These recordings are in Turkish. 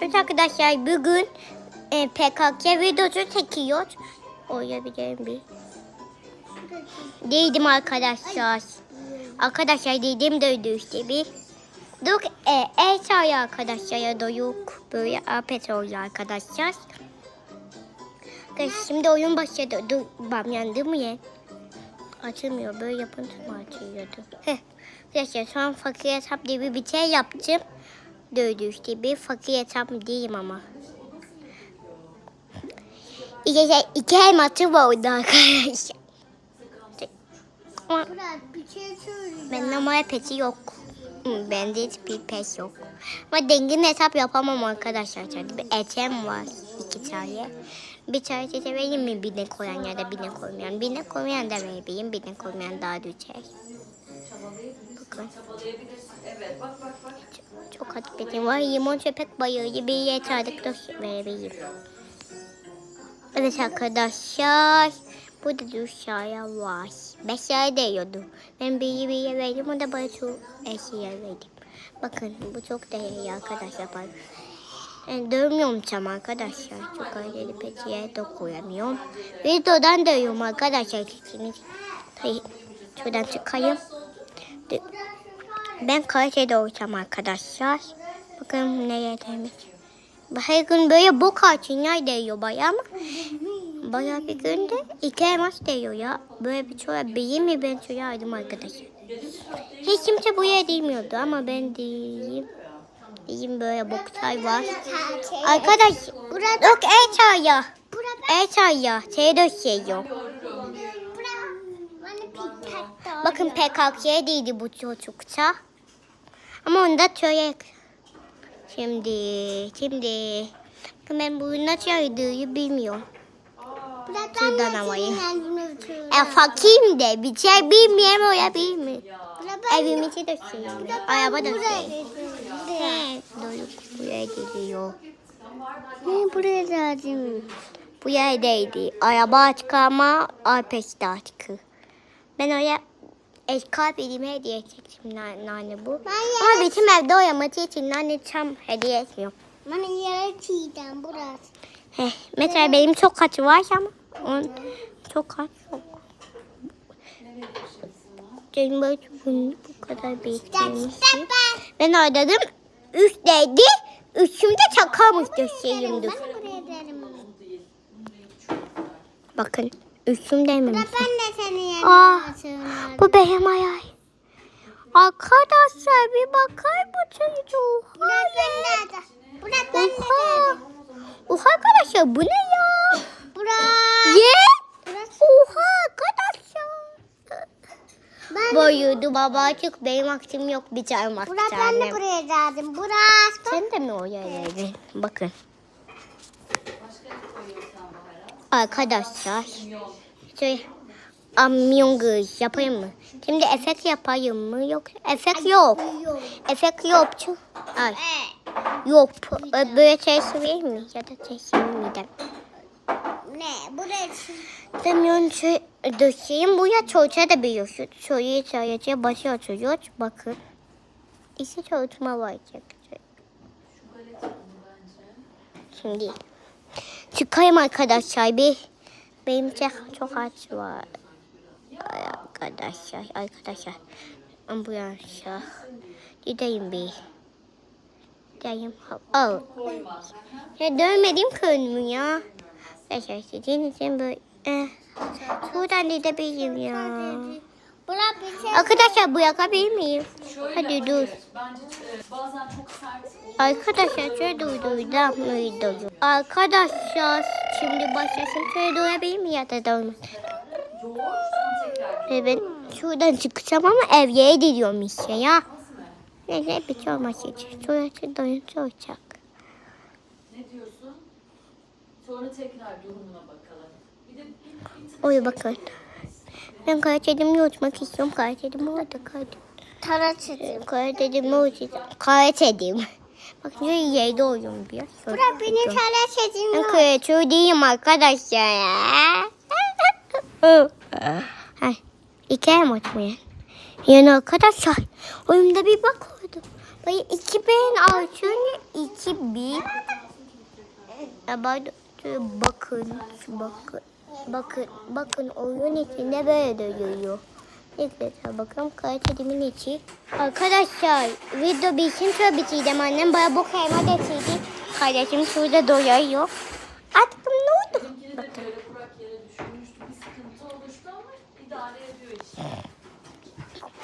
Evet arkadaşlar bugün e, PKK videosu çekiyor. Oyabilirim bir. Değdim arkadaşlar. Arkadaşlar değdim döydü işte bir. Dur e, el çağırıyor arkadaşlar ya da yok. Böyle apet oluyor arkadaşlar. Arkadaşlar şimdi oyun başladı. Dur bam yandı mı ya? Açılmıyor. Böyle yapınca mı açılıyordu? Heh. Arkadaşlar şu an fakir hesap diye bir şey yaptım. Döydü işte bir fakir hesap değilim ama. İki, şey, iki elmatı vardı arkadaşlar. Ama şey söyleyeceğim. ben numara peti yok. Bende hiçbir pet yok. Ama dengin hesap yapamam arkadaşlar. Tabii bir etem var iki tane. Bir tane de vereyim mi birine koyan ya da birine koymayan. Birine koymayan da vereyim, birine koymayan daha düşer. Bakın. Çok hakikaten var. Limon köpek balığı gibi yeterlik de verebilirim. Evet arkadaşlar. Burada dışarıya var. Beş yer değiyordu. Ben bir bir verdim. O da bana şu eşya verdim. Bakın bu çok değerli arkadaşlar. Bak. Yani dövmüyorum tam arkadaşlar. Çok ayrı petiye de koyamıyorum. Videodan dövüyorum arkadaşlar. Şimdi şuradan çıkayım. Ben kalitede olacağım arkadaşlar. Bakın nereye demiş. Her gün böyle bu kartınlar değiyor bayağı ama bayağı bir günde iki elmas değiyor ya. Böyle bir çoğu bileyim mi ben çoğu aldım arkadaşlar. Hiç kimse buraya değmiyordu ama ben diyeyim. Diyeyim böyle boksay var. Arkadaş yok el çaya. El çaya. Şey de şey yok. Bakın PKK'ya değildi bu çocukça. Ama onda köye. Şimdi, şimdi. Bakın ben bunu nasıl aydığını bilmiyorum. Şuradan havayı. E fakir de bir şey bilmiyorum öyle bilmiyorum. Evimizi de şey. Araba da şey. He, Doruk buraya geliyor. Ne buraya lazım? Bu yerdeydi. Araba açık ama arpes de açık. Ben oraya eskalp elime hediye edecektim na- nane bu. Ama bizim evde oynaması için nane tam hediye etmiyor. Bana çiğdem burası. Heh, mesela benim çok kaçı var ama onun çok kaç yok. Benim böyle bunu bu kadar beklemişim. Ben oynadım. Üstteydi. Üstümde çakarmıştı şeyimdi. Ben de buraya derim. Bakın üstümdeymemiş. Murat ben de Ah, sığınırım. Bu benim ayay. Arkadaşlar bir bakar mısınız? Murat ben de. Murat ben de Oha. Oha arkadaşlar bu ne ya? Murat. Ye. Oha arkadaşlar. Ben, Boyuydu babacık benim vaktim yok bir. Murat bir ben de buraya geldim. Murat. bak. Sen de mi oraya geldin? Bakın. Arkadaşlar. Şöyle Among Us yapayım mı? Şimdi efekt yapayım mı? Yok. Efekt yok. Efekt yok. Ay. Yok. Ö- Böyle şey söyleyeyim mi? Ya da şey söylemeyeceğim. ne? Buraya Demiyorum şey, döşeyim buraya çocuğa da biliyorsun. Çocuğu sadece başı açıyor. Bakın. İşte çalışma var. Şimdi çıkayım arkadaşlar bir. Benim çok, aç var. Arkadaşlar, arkadaşlar. Ambulansya. Gideyim bir. Gideyim. Oh. Ya dönmedim könlümü ya. Arkadaşlar sizin için böyle. Eh. Şuradan gidebilirim ya. Murat bir şey Arkadaşlar bırakabilir miyim? Hadi dur. Bence e, bazen çok sert Arkadaşlar şöyle durduracağım videoyu. Arkadaşlar şimdi başlasın. Şöyle durabilir miyim ya da tekrar Ve ben şuradan çıkacağım ama evye gidiyorum işte ya. Neyse bir şey olmaz hiç. Şurası doyunca olacak. ne diyorsun? Sonra tekrar durumuna bakalım. Bir de bir, bir Oy bakın. Ben karaçedimi uçmak istiyorum. Karaçedimi orada kaldı. taraç edeyim. Karaçedimi uçacağım. Karaçedim. Bakın şöyle yerde oynuyorum biraz. Şöyle Murat beni taraç edeyim. Ben kreatör değilim arkadaşlar ya. Ay, iki mi atmaya? Yani arkadaşlar oyunda bir bak oldu. Böyle 2006 2000 ama bakın bakın bakın bakın oyun içinde böyle dönüyor. Tekrar bakalım kaydedimin içi. Arkadaşlar video bitsin şöyle bitirdim annem bana bu kayma getirdi. Kardeşim şurada doyuyor. Artık ne oldu? İşte.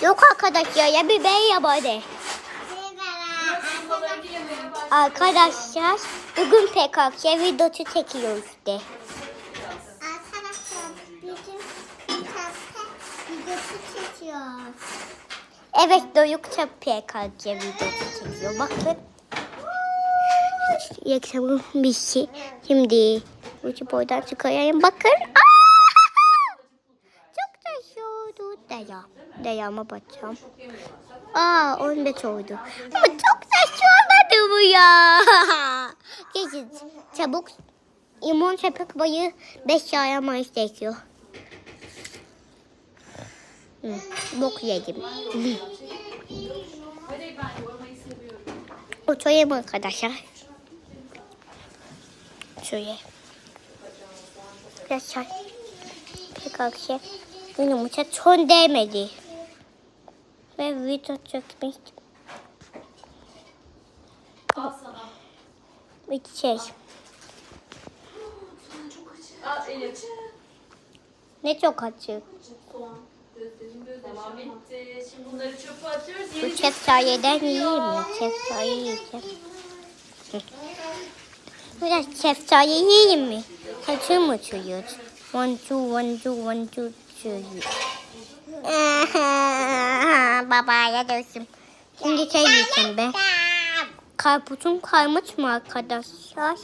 Yok arkadaşlar ya bir bey ya başladı. Arkadaşlar bugün PKK videosu çekiyoruz de. Arkadaşlar bizim kitapta videosu çekiyor. Evet doyukça PKK videosu çekiyor. Bakın. Yaksamın bir şey. Şimdi ucu boydan çıkarayım. Bakın. Aa! Çok oldu. Daya. Dayama bakacağım. Aa 15 oldu. Ama çok da olmadı bu ya. Geçin. Çabuk. İmon köpek bayı 5 yayamayız gerekiyor. Hı, bok yedim. Ben. Oturayım arkadaşlar. Şöyle. Arkadaşlar. Pek akşam yumurta son değmedi. Ve video çekmiştim. Al sana. Bir şey. Al. Ne çok açık. Tamam bitti. Şimdi bunları çöpe atıyoruz. Bu Yeni şeftalieden yiyeyim mi? Şeftali yiyeceğim. Biraz şeftali yiyeyim mi? Kaçım uçuyor? One two one two one two three. Babaya dönsün. Şimdi şey yiyeceğim ben. Karpuzum kaymış mı arkadaşlar?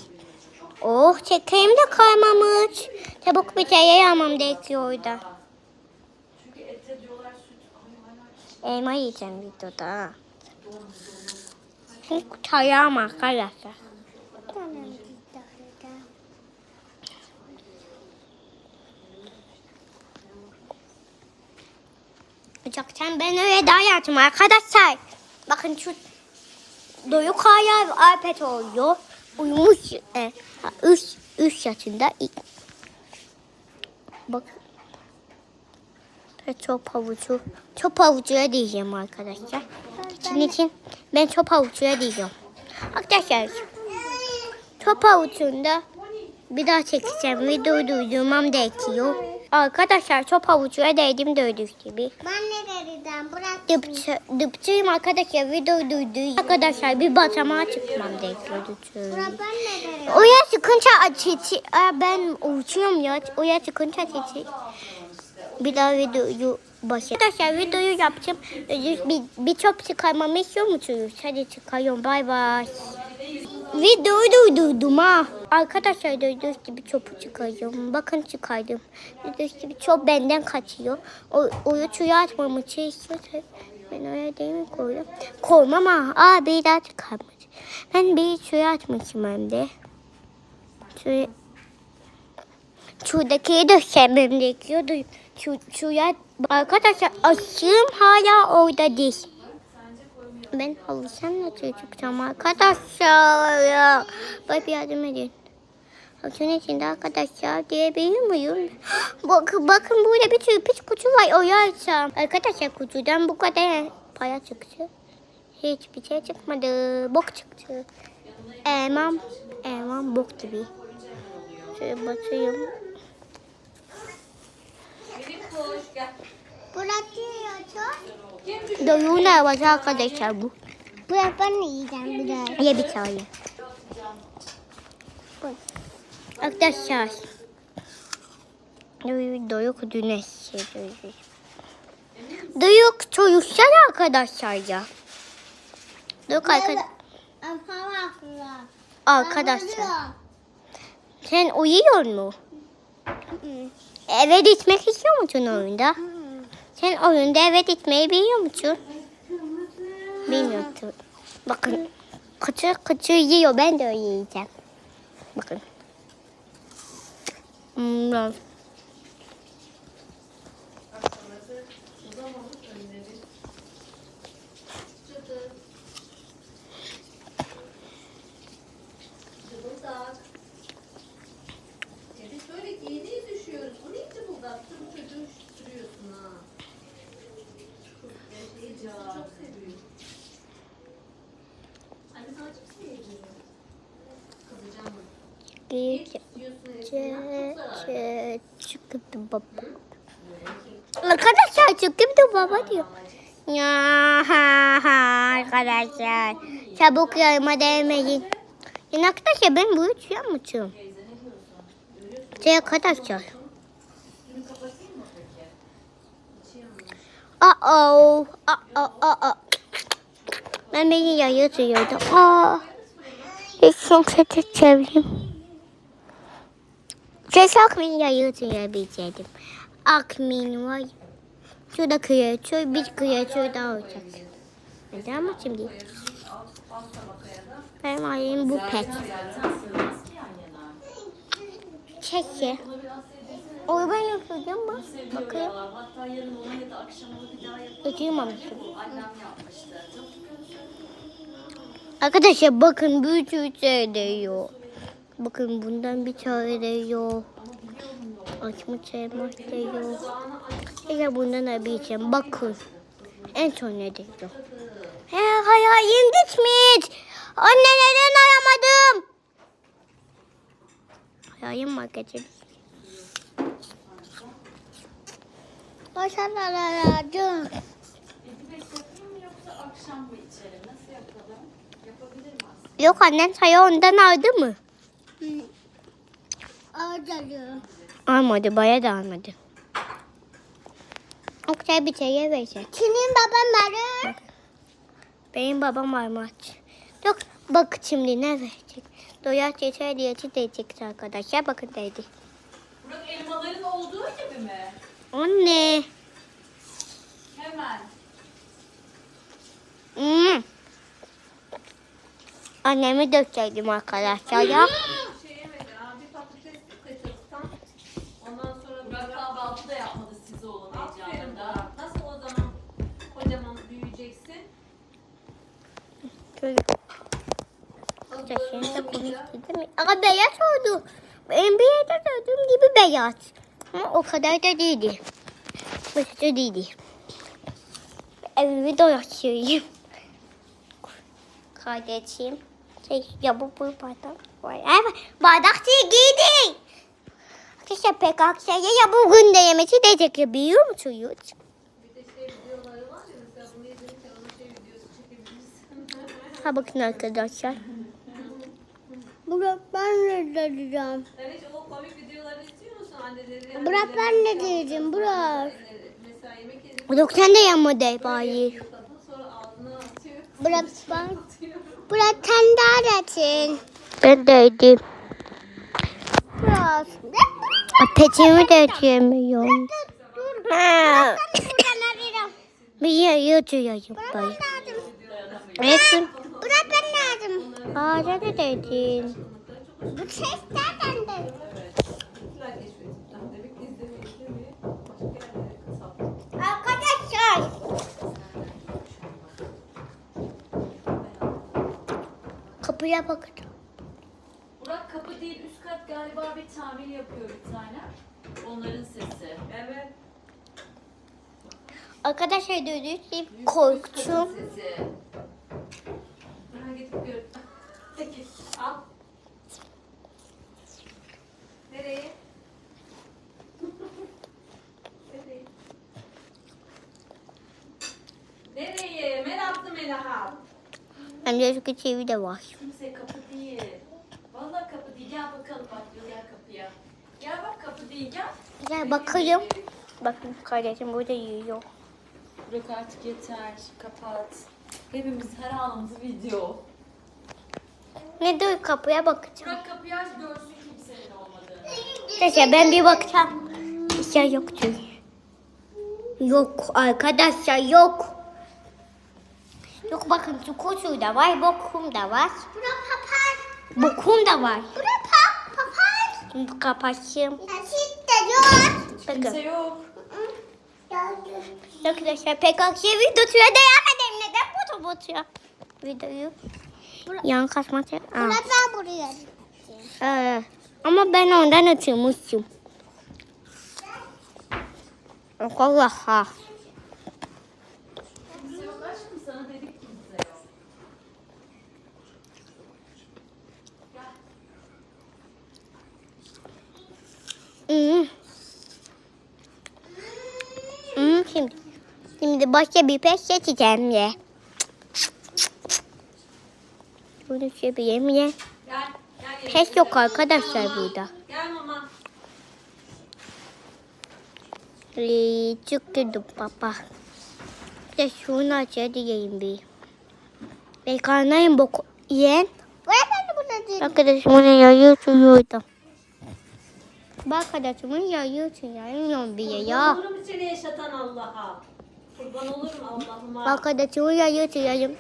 Oh çekeyim de kaymamış. Çabuk bir şey yağmam gerekiyor orada. Çünkü ete diyorlar süt. Ay, ay, ay. Elma yiyeceğim videoda. Çünkü çayağım arkadaşlar. Ocaktan ben öyle daha yaptım arkadaşlar. Bakın şu Doyuk hala iPad oluyor. Uyumuş. E, 3 3 yaşında. Bakın. Ve çöp havucu. Çöp havucuya diyeceğim arkadaşlar. İçin için ben çöp havucuya diyeceğim. Arkadaşlar çöp havucunda bir daha çekeceğim. Videoyu durdurmam gerekiyor. Arkadaşlar çöp havucuya değdim gördüğünüz gibi. Ben ne? Bırak. Dıpçı, dıpçıyım arkadaşlar videoyu duydu. Arkadaşlar bir basamağa çıkmam gerekiyor dıpçı. Bırak ben ne dedim? Oya sıkınca çiçi. Aa, ben uçuyorum ya. Oya sıkınca çiçi. Bir daha videoyu başlayalım. Arkadaşlar videoyu yapacağım. Bir, bir çöp çıkarmamı istiyor musunuz? Hadi çıkarıyorum. Bay bay. Videoyu duydum ha. Arkadaşlar duyduğunuz gibi çöpü çıkarıyorum. Bakın çıkardım. Duyduğunuz gibi çöp benden kaçıyor. O, oyu suya atmamı istiyorsa ben oraya değil mi koydum? Koymam ha. Aa bir daha çıkarmış. Ben bir suya atmışım hem de. Şuraya Şuradaki de sevmem gerekiyordu. Şu, şuraya arkadaşlar aşığım hala orada değil. Ben havuzdan nasıl çıkacağım arkadaşlar ya. Bana bir yardım edin. Havuzun içinde arkadaşlar diyebilir miyim? Bakın, bakın burada bir sürü pis kutu var. Oraya açacağım. Arkadaşlar kutudan bu kadar para çıktı. Hiçbir şey çıkmadı. Bok çıktı. Elmam, elmam bok gibi. Şöyle basayım. Düşün? Doyuğun arabası arkadaşlar bu. Bırak ben yiyeceğim bir daha. Ye bir tane. Arkadaşlar. Doyuk, doyuk güneş. Doyuk. Doyuk çocuklar arkadaşlar ya. Doyuk arkadaşlar. Arkadaşlar. Sen uyuyor mu? Eve gitmek istiyor musun oyunda? Sen oyunda eve gitmeyi biliyor musun? Bilmiyorsun. Bakın. Kıçı kıçı yiyor. Ben de öyle yiyeceğim. Bakın. Hmm. patlattı. Bu çocuğu üşütürüyorsun ha. Çok seviyor. Anne sana cips mi yediriyor? Kızacağım mı? Diyorsun gece çıktı baba. Arkadaşlar çıktı baba diyor. Ya ha ha arkadaşlar. Çabuk yayıma değmeyin. Yani arkadaşlar ben bu üç yapmışım. Şey arkadaşlar. Uh-oh. Uh-oh. Uh-oh. Ben beni yayı duyuyordum. Aa. Hiç sohbet edeceğim. Ses akmin yayı duyabilseydim. Akmin var. Şurada kreatör, bir kreatör daha olacak. Neden ama şimdi? Benim ayım bu pet. Zaten sığmaz ki yan yana. Çekse. O ben yapacağım mı? Bakayım. Onu. Çok Arkadaşlar bakın bir sürü şey değiyor. Bakın bundan bir tane değiyor. Açma çaymak değiyor. Ya bundan da bir içeceğim. Bakın. En son ne değiyor? He hayalim gitmiş. Anne neden aramadım? Hayalim markete Başarılar mi aslında? Yok annen sayı ondan aldı mı? Almadı, baya da almadı. Oktay bir şeye verecek. Senin baban nerede? Benim babam almaz. Yok bak şimdi ne verecek. Doyar çeşer diyeti diyecek arkadaşlar. Bakın dedi. Burak elmaların olduğu gibi mi? Anne. Hemen. Hmm. Annemi dökecektim arkadaşlar ya. Şöyle. Da komikti değil mi? Ama beyaz oldu. Yerde gördüğüm gibi beyaz. Ama o kadar da değildi. Başka değildi. Evimi dolaşıyorum. Kardeşim. Şey, ya bu bu bardak var. Evet, bardak değil giydi. Arkadaşlar pek aksaya ya bugün de yemesi diyecek ya biliyor musunuz? Bir de şey videoları var ya mesela bunu izlerken ona şey videosu çekebilirsin. Ha bakın arkadaşlar. Burak ben ne diyeceğim? Sen hiç o komik videoları izliyor musun anneleri? Burak ben ne diyeceğim Burak? Mesela yemek yediğinde Yok sen de sonra ağzına atıyor. Burak ben. Burak sen de aratın. Ben de yedim. Burak. Peçimi de yemiyorum. Ha. Bir ben. Lazım. Evet. Burak ben lazım. Aa ne dedin? Bu ses nereden de? Gittiler keşfettikten. Demek ki izlemeyi izlemeyi başka yerlere kısalttı. Arkadaşlar. Kapıya bakın. Burak kapı değil üst kat galiba bir tamir yapıyor bir tane. Onların sesi. Evet. Arkadaşlar gibi korktum. Sesi. Ha gidip gör. Peki. Al. Nereye? Nereye? Nereye? Meraklı Melahat. Hem de şu TV de var. Kimse kapı değil. Vallahi kapı değil. Gel bakalım bak gel kapıya. Gel bak kapı değil gel. Gel bakayım. Bakın kardeşim burada yiyor. Burak artık yeter. Kapat. Hepimiz her anımız video. Ne dur kapıya bakacağım. Burak kapıyı aç görsün kimsenin olmadığını. Arkadaşlar ben bir bakacağım. Bir şey yok diyor. Yok arkadaşlar yok. Yok bakın çukur da var, bokum da var. Burak papaz. Bokum da var. Burak pap papaz. Kapatayım. Nasıl de yok? Kimse yok. Arkadaşlar pek akşam videosuya devam edelim. Neden bu da botuyor? Videoyu. Yan. Aa. Burak ben buraya. Ee, ama ben ondan atıyormuşum. Allah ha. Hmm. Hmm, şimdi. Şimdi başka bir pes seçeceğim ye. Bunu çevireyim ye. Gel. Gel. Pes yok arkadaşlar burada. Gel mama. Çıktım baba. İşte şunu aç diyeyim bir. Ve karnayım bok yiyen. Anne bunu değil. Arkadaşımın yayı suyuyordum. Bak arkadaşımın yayı suyuyordum bir ya. Kurban olurum seni yaşatan Allah'a. Kurban olurum Allah'ıma. Bak arkadaşımın yayı suyuyordum.